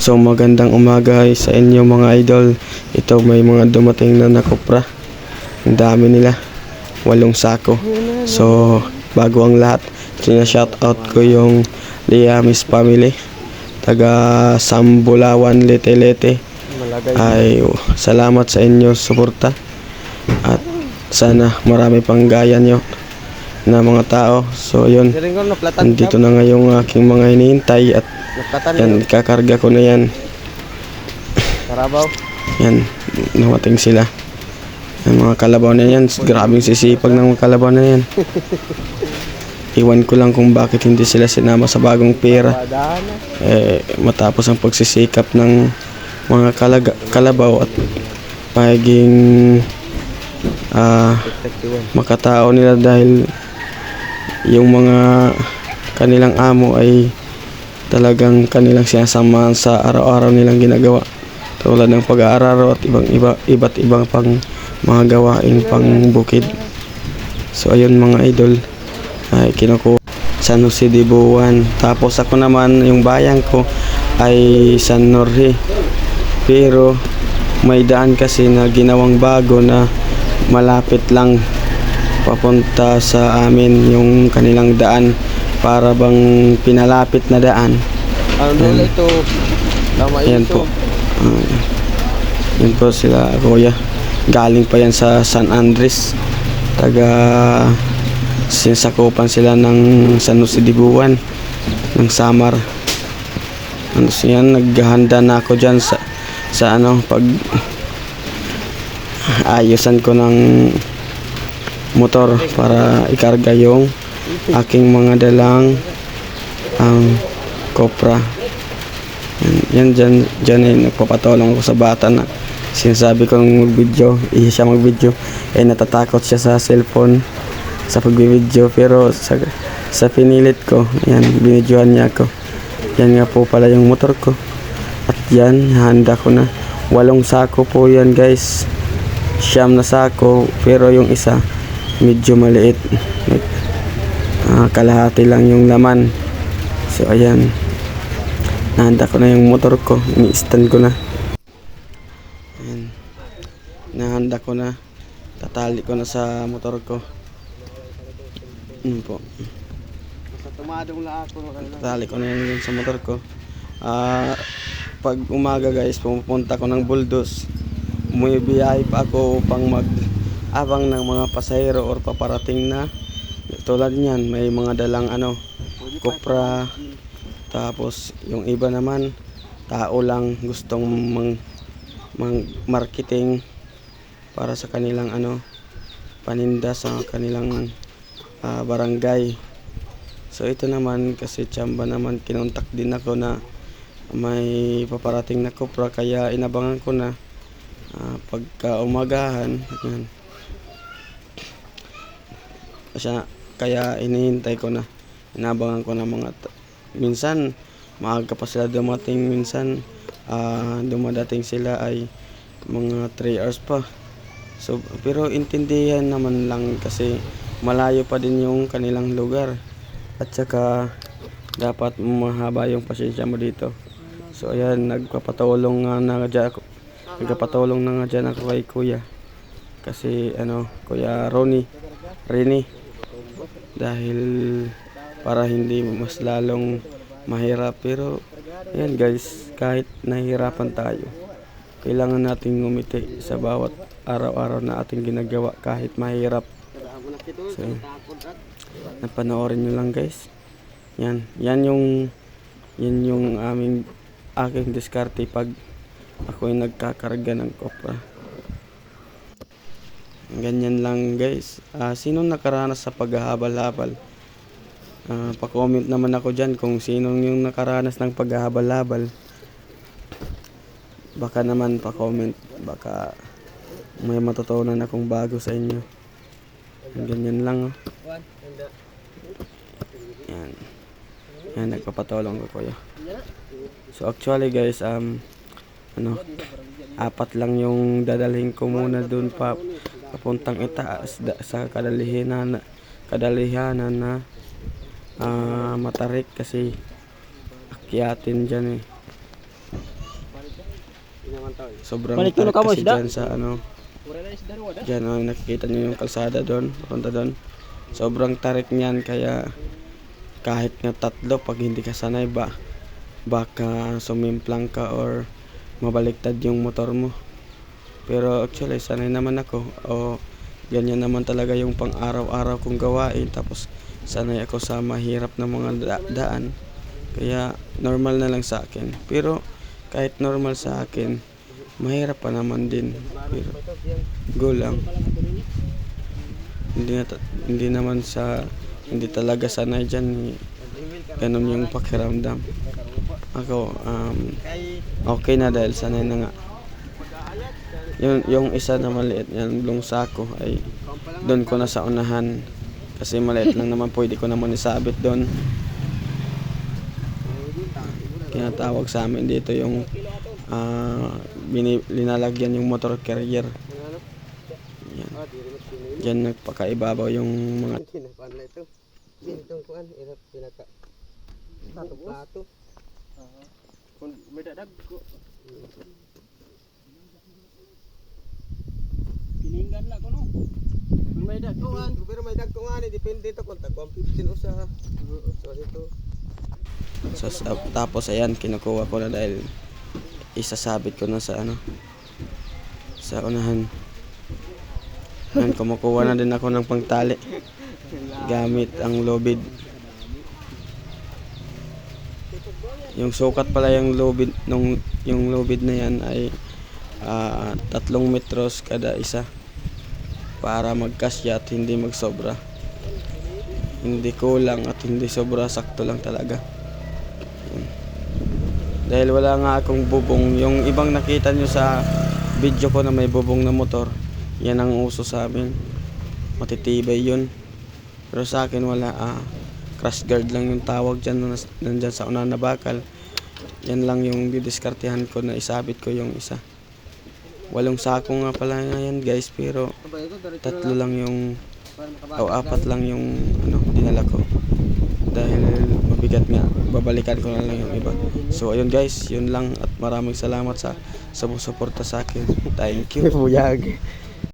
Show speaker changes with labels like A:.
A: So magandang umaga sa inyo mga idol. Ito may mga dumating na nakupra. Ang dami nila. Walong sako. So bago ang lahat, shout out ko yung Liamis family. Taga Sambulawan, Lete Lete. Ay salamat sa inyo suporta. At sana marami pang gaya nyo na mga tao. So yun, nandito na nga yung aking mga hinihintay at yan, kakarga ko na yan.
B: Karabaw.
A: Yan, nawating sila. Ang mga kalabaw na yan, grabing sisipag ng mga kalabaw na yan. Iwan ko lang kung bakit hindi sila sinama sa bagong pera. Eh, matapos ang pagsisikap ng mga kalaga, kalabaw at pagiging
B: Detective
A: makatao nila dahil yung mga kanilang amo ay talagang kanilang sinasamahan sa araw-araw nilang ginagawa. Tulad ng pag-aaral at ibang iba iba't ibang pang mga gawain pang bukid. So ayun mga idol ay kinukuha San Jose de tapos ako naman yung bayan ko ay San Jorge. Pero may daan kasi na ginawang bago na malapit lang papunta sa amin yung kanilang daan para bang pinalapit na daan.
B: Ano nila ito? Tama ito.
A: po. Yan po sila kuya. Galing pa yan sa San Andres. Taga sinasakupan sila ng San Jose de Buwan ng Samar. Ano siya, naghahanda na ako dyan sa, sa ano, pag ayusan ko ng motor para ikarga yung aking mga dalang ang kopra. Yan, yan dyan, dyan eh, nagpapatulong ako sa bata na sinasabi ko nung mag-video, iya siya mag-video, eh natatakot siya sa cellphone sa pag-video pero sa, sa pinilit ko, yan, binidyohan niya ako. Yan nga po pala yung motor ko. At yan, handa ko na. Walong sako po yan guys. Siyam na sako, pero yung isa, medyo maliit. Ah, kalahati lang yung laman. So ayan. Nahanda ko na yung motor ko. Ini-stand ko na. Ayan. Nahanda ko na. Tatali ko na sa motor ko. Ano po. Tatali ko na yun sa motor ko. Ah, pag umaga guys, pumupunta ko ng Buldos. Umuibiyahe pa ako upang mag abang ng mga pasahero or paparating na tulad niyan may mga dalang ano kopra tapos yung iba naman tao lang gustong mang, mang marketing para sa kanilang ano paninda sa kanilang ah, barangay. So ito naman kasi tsamba naman kinontak din ako na may paparating na kopra kaya inabangan ko na ah, pagka umagahan yan. Kasi, kaya inihintay ko na. Inabangan ko na mga minsan maaga pa sila dumating minsan ah, dumadating sila ay mga 3 hours pa. So pero intindihan naman lang kasi malayo pa din yung kanilang lugar. At saka dapat mahaba yung pasensya mo dito. So ayan nagpapatulong nga na ako nagpapatulong na nga dyan ako kay kuya. Kasi ano kuya Ronnie Rini dahil para hindi mas lalong mahirap. Pero yan guys kahit nahihirapan tayo kailangan nating ngumiti sa bawat araw-araw na ating ginagawa kahit mahirap. So napanoorin nyo lang guys. Yan yan yung yan yung aming aking diskarte pag ako nagkakarga ng kopra Ganyan lang guys. Ah, sino nakaranas sa paghahabal-habal? Ah, pa-comment naman ako dyan kung sino yung nakaranas ng paghahabal-habal. Baka naman pa-comment. Baka may matutunan akong bago sa inyo. Ganyan lang. Oh. Yan. Yan, nagpapatulong ko kuya. So actually guys, um, ano, apat lang yung dadalhin ko muna dun pa papuntang itaas da, sa kadalihanan kadalihanan na ah, matarik kasi akyatin dyan eh. Sobrang
C: Balik
A: tarik kasi dyan sa ano. Diyan oh, nakikita nyo yung kalsada doon, punta doon. Sobrang tarik niyan kaya kahit nga tatlo pag hindi ka sanay ba baka sumimplang ka or mabaliktad yung motor mo. Pero actually sanay naman ako o ganyan naman talaga yung pang araw-araw kong gawain tapos sanay ako sa mahirap na mga da- daan. Kaya normal na lang sa akin. Pero kahit normal sa akin, mahirap pa naman din. Pero go lang. Hindi, na, hindi naman sa hindi talaga sanay dyan. eh. Ganun yung pakiramdam. Ako, um, okay na dahil sanay na nga. Yung, yung isa na maliit yan, yung sako ay doon ko na sa unahan. Kasi maliit lang naman pwede ko naman isabit doon. Kinatawag sa amin dito yung ah, bini, linalagyan yung motor carrier. Yan.
B: Ah.
A: Diyan nagpakaibabaw yung mga.
B: Itong kuan, irap pinaka. Plato plato. Kung may dadag ko.
C: Pininggan lang ko no.
B: Kung may dag ko an, pero may dag ko nga ni depende to kung tagwang 15 usa. So ito.
A: So, tapos ayan, kinukuha ko na dahil isasabit ko na sa ano, sa unahan. Ayan, kumukuha na din ako ng pangtali gamit ang lobid. Yung sukat pala yung lobid nung yung lobid na yan ay ah, tatlong metros kada isa para magkasya at hindi magsobra. Hindi kulang at hindi sobra sakto lang talaga. Dahil wala nga akong bubong. Yung ibang nakita nyo sa video ko na may bubong na motor, yan ang uso sa amin. Matitibay yun. Pero sa akin wala. Ah, crash guard lang yung tawag dyan nandyan sa unahan na bakal. Yan lang yung didiskartehan ko na isabit ko yung isa. Walong sako nga pala nga yan guys pero tatlo lang yung o apat lang yung ano dinala ko. Dahil mabigat nga babalikan ko na lang yung iba. So ayun guys yun lang at maraming salamat sa sa suporta sa akin. Thank you.
B: Buyag.